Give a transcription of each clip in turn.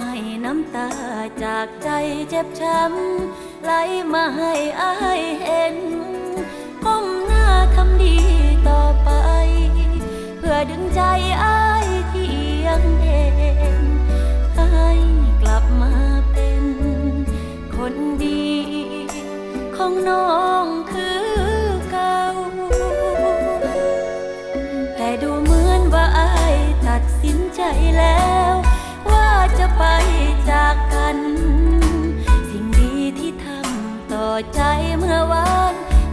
ให้น้ำตาจากใจเจ็บช้ำไหลมาให้อายเห็นก้มหน้าทำดีต่อไป เพื่อดึงใจอายที่ยังเด็ก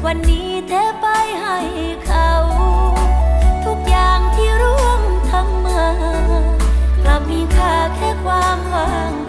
วันนี้เธอไปให้เขา ทุกอย่างที่ร่วงทำมา กลับมีค่าแค่ความหวัง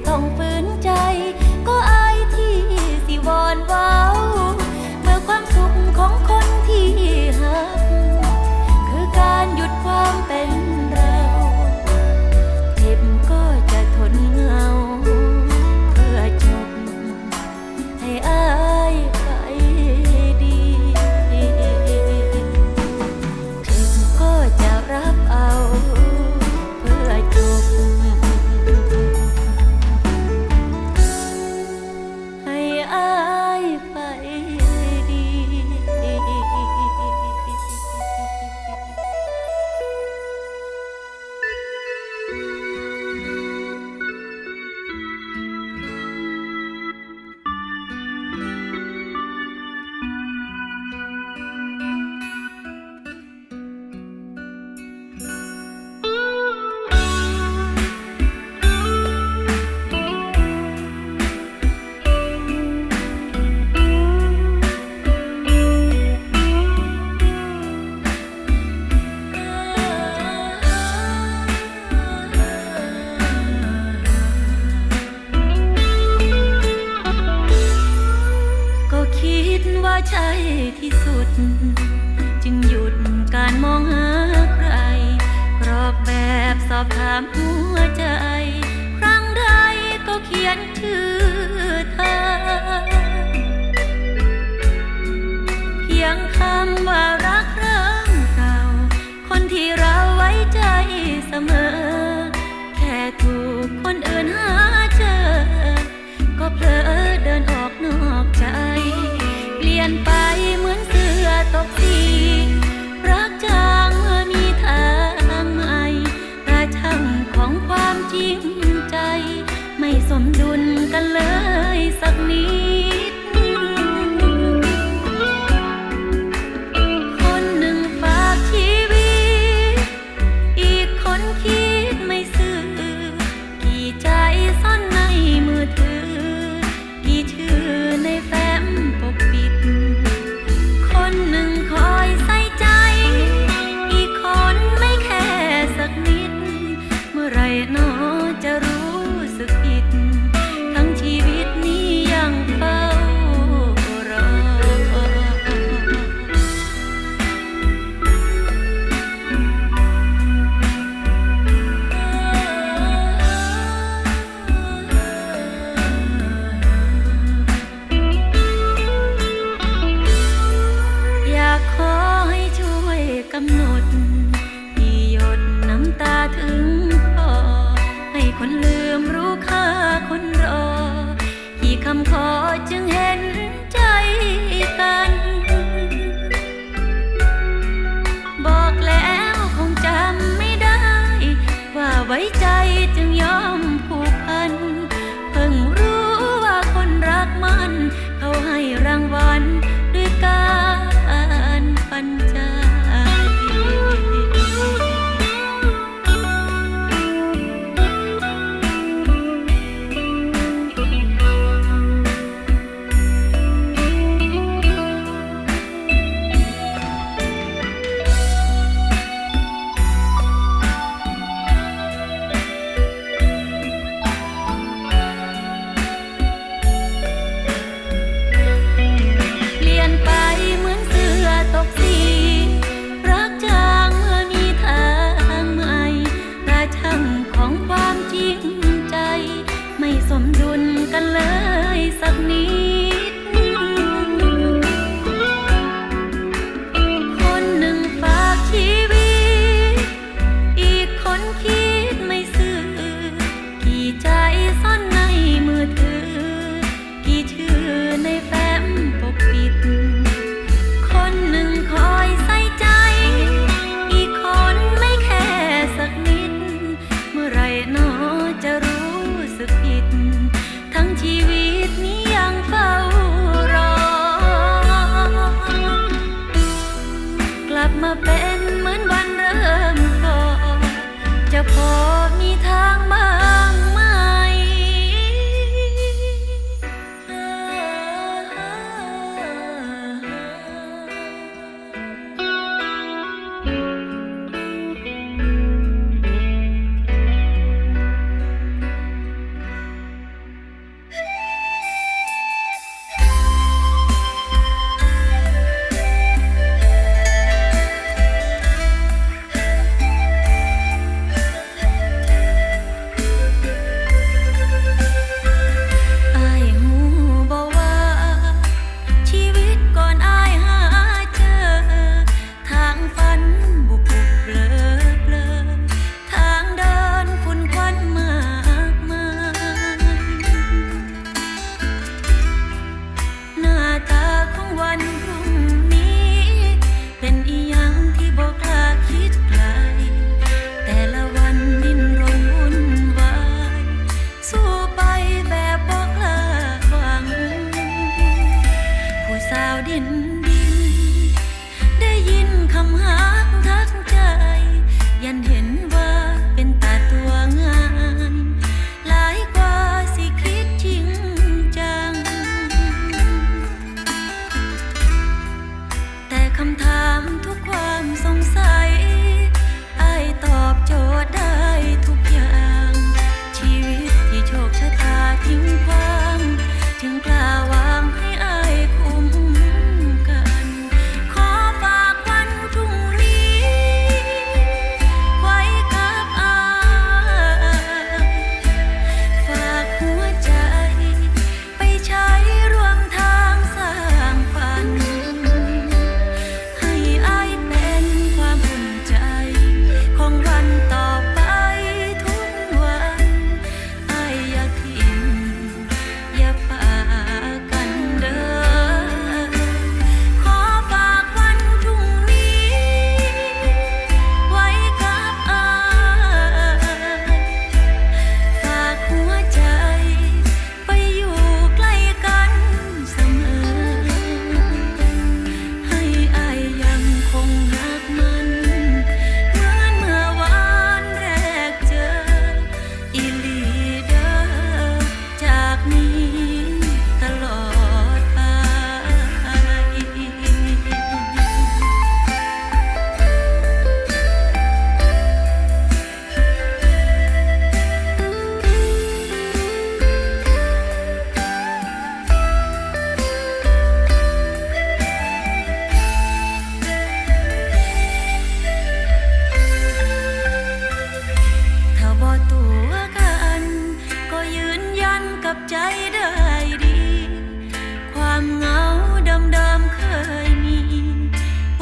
东边 ใช่ที่สุด จึงหยุดการมองหาใครกรอกแบบสอบถามหัวใจ ครั้งใดก็เขียนชื่อเธอ เพียงคำว่ารักเริ่มเก่าคนที่เราไว้ใจเสมอ สมดุลกันเลยสักนี้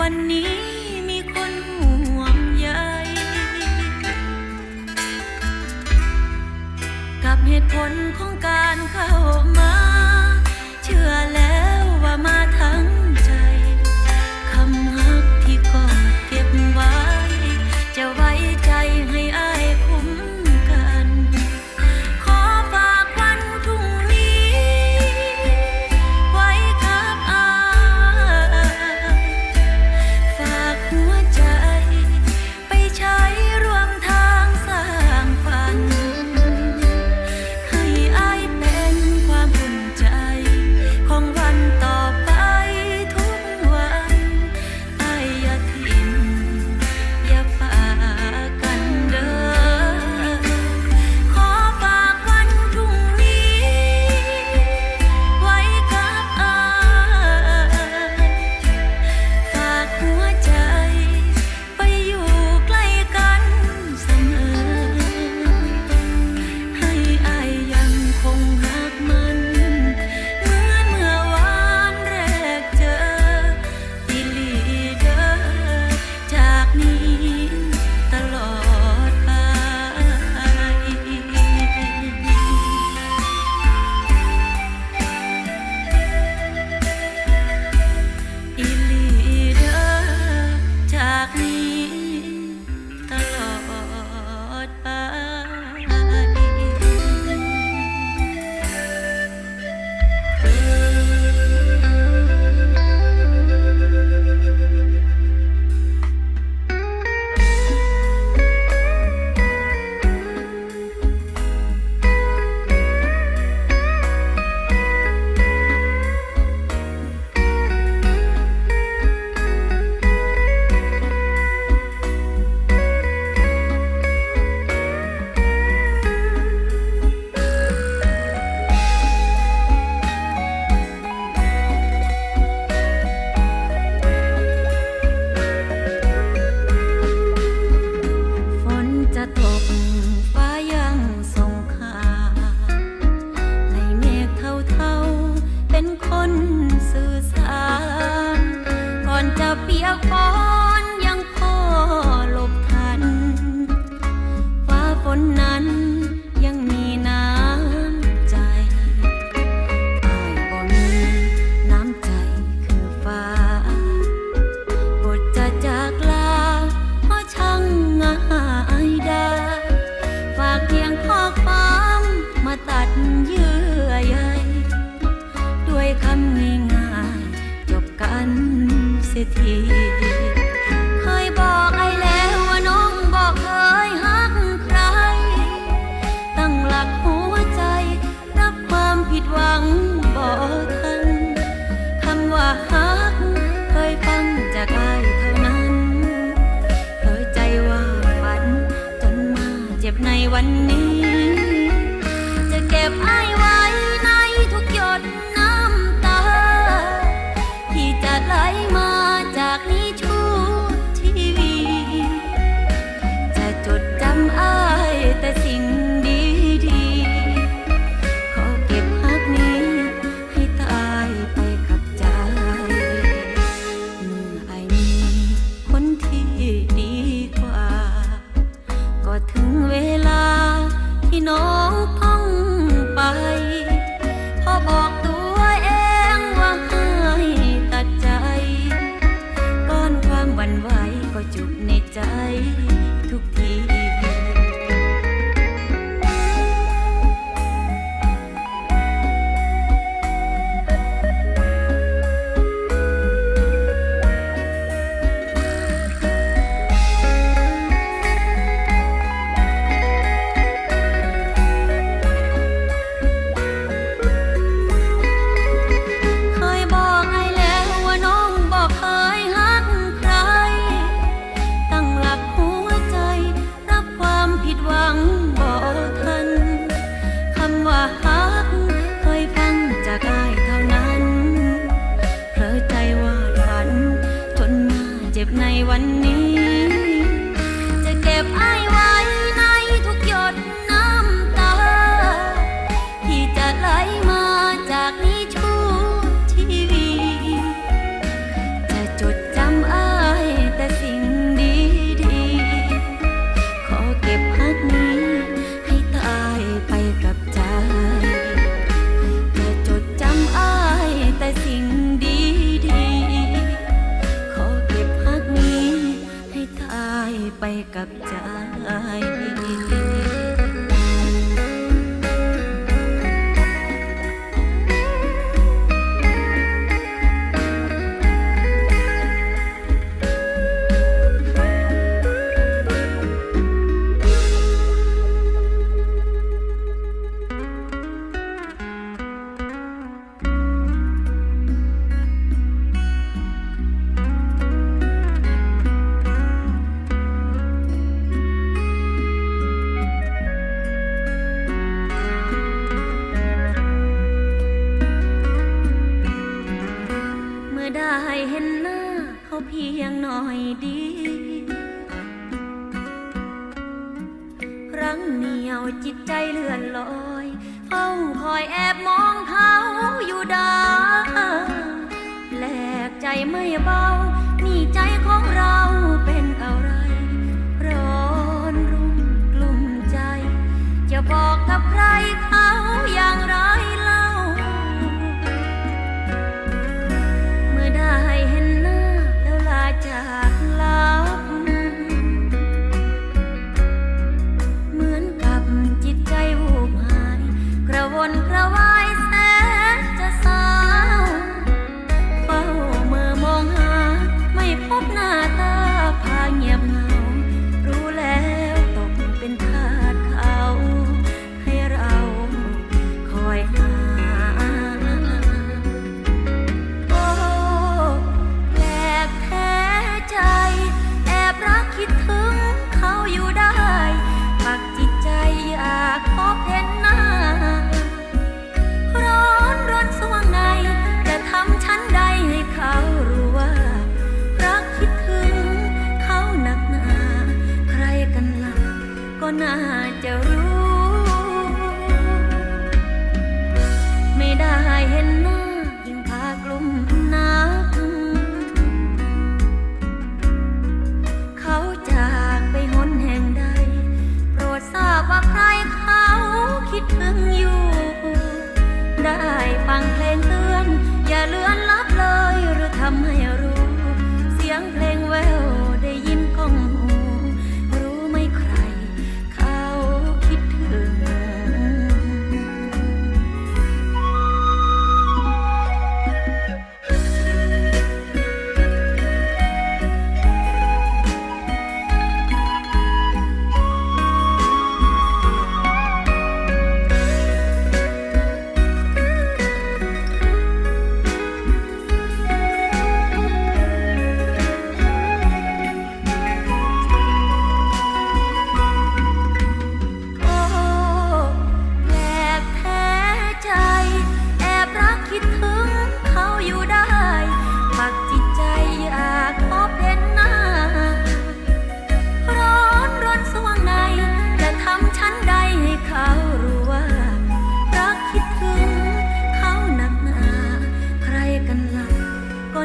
วันนี้มีคนห่วงใยกับเหตุผลของการเข้าม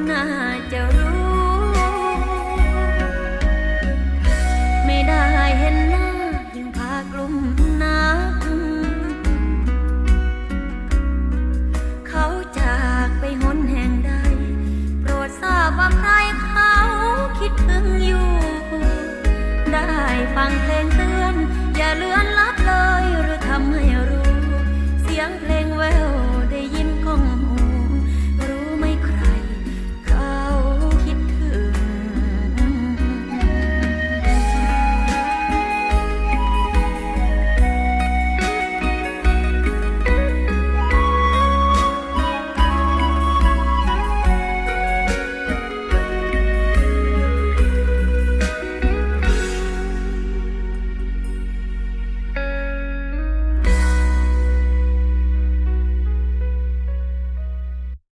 น่าจะรู้ ไม่ได้เห็นหน้ายังพากลุ่มนัก เขาจากไปหนแห่งใด โปรดทราบว่าใครเขาคิดถึงอยู่ ได้ฟังเพลงเตือน อย่าเลือนลับเลยหรือทำให้รู้ เสียงเพลงแวว